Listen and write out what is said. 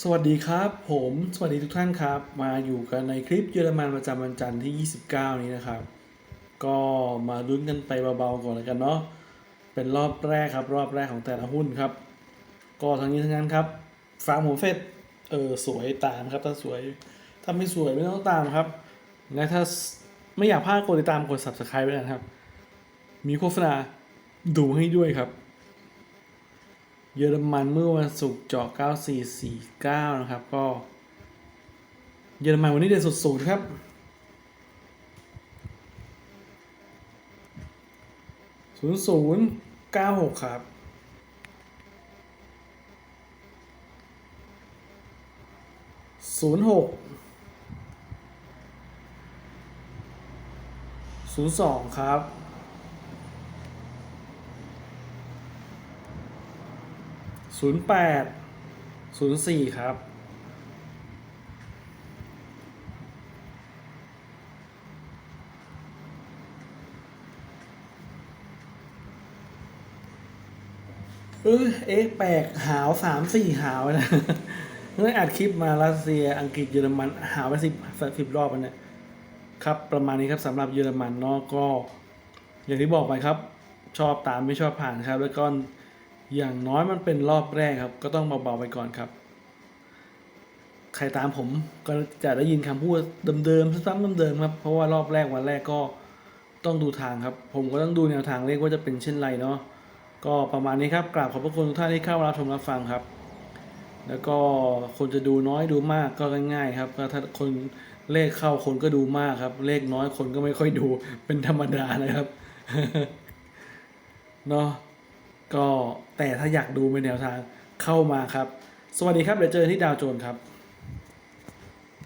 สวัสดีครับ ผมสวัสดีทุกท่านครับ มาอยู่กันในคลิปเยอรมันประจำวันจันทร์ที่ 29 นี้นะครับ ก็มาลุ้นกันไปเบาๆก่อนแล้วกันเนาะเป็นรอบแรกครับ รอบแรกของแต่ละหุ้นครับ ก็ทั้งนี้ทั้งนั้นครับฟาร์มหัวเฟดเออสวยตามครับ ถ้าสวย ถ้าไม่สวยไม่ต้องตามครับ และถ้าไม่อยากพลาดกดติดตามกด subscribe ไว้นะครับ มีโฆษณาดูให้ด้วยครับ เยอรมันเมื่อวันศุกร์เจาะ9449 นะครับ ก็ เยอรมันวันนี้เด่นสุดๆครับ0096ครับ06 02ครับ ศูนย์แปดศูนย์สี่ครับ เออเอ๊ะแปลกหาวสามสี่หาวนะเมื่ออัดคลิปมารัสเซียอังกฤษเยอรมันหาวไปสิบสิบรอบแล้วเนี่ยครับประมาณนี้ครับสำหรับเยอรมันเนาะก็ อย่างที่บอกไปครับ ชอบตามไม่ชอบผ่านครับ แล้วก็ อย่างน้อยมันเป็นรอบแรกครับ ก็ต้องเบาๆไปก่อนครับ ใครตามผมก็จะได้ยินคำพูดเดิมๆซ้ำๆเดิมๆครับเพราะว่ารอบแรกวันแรกก็ต้องดูทางครับ ผมก็ต้องดูแนวทางเลขว่าจะเป็นเช่นไรเนาะก็ประมาณนี้ครับกราบขอบพระคุณทุกท่านที่เข้ารับชมรับฟังครับ แล้วก็คนจะดูน้อยดูมากก็ง่ายๆครับถ้าคนเลขเข้าคนก็ดูมากครับ เลขน้อยคนก็ไม่ค่อยดูเป็นธรรมดานะครับเนาะ ก็แต่ถ้าอยากดูเป็นแนวทางเข้ามาครับ สวัสดีครับเดี๋ยวเจอที่ดาวโจนครับ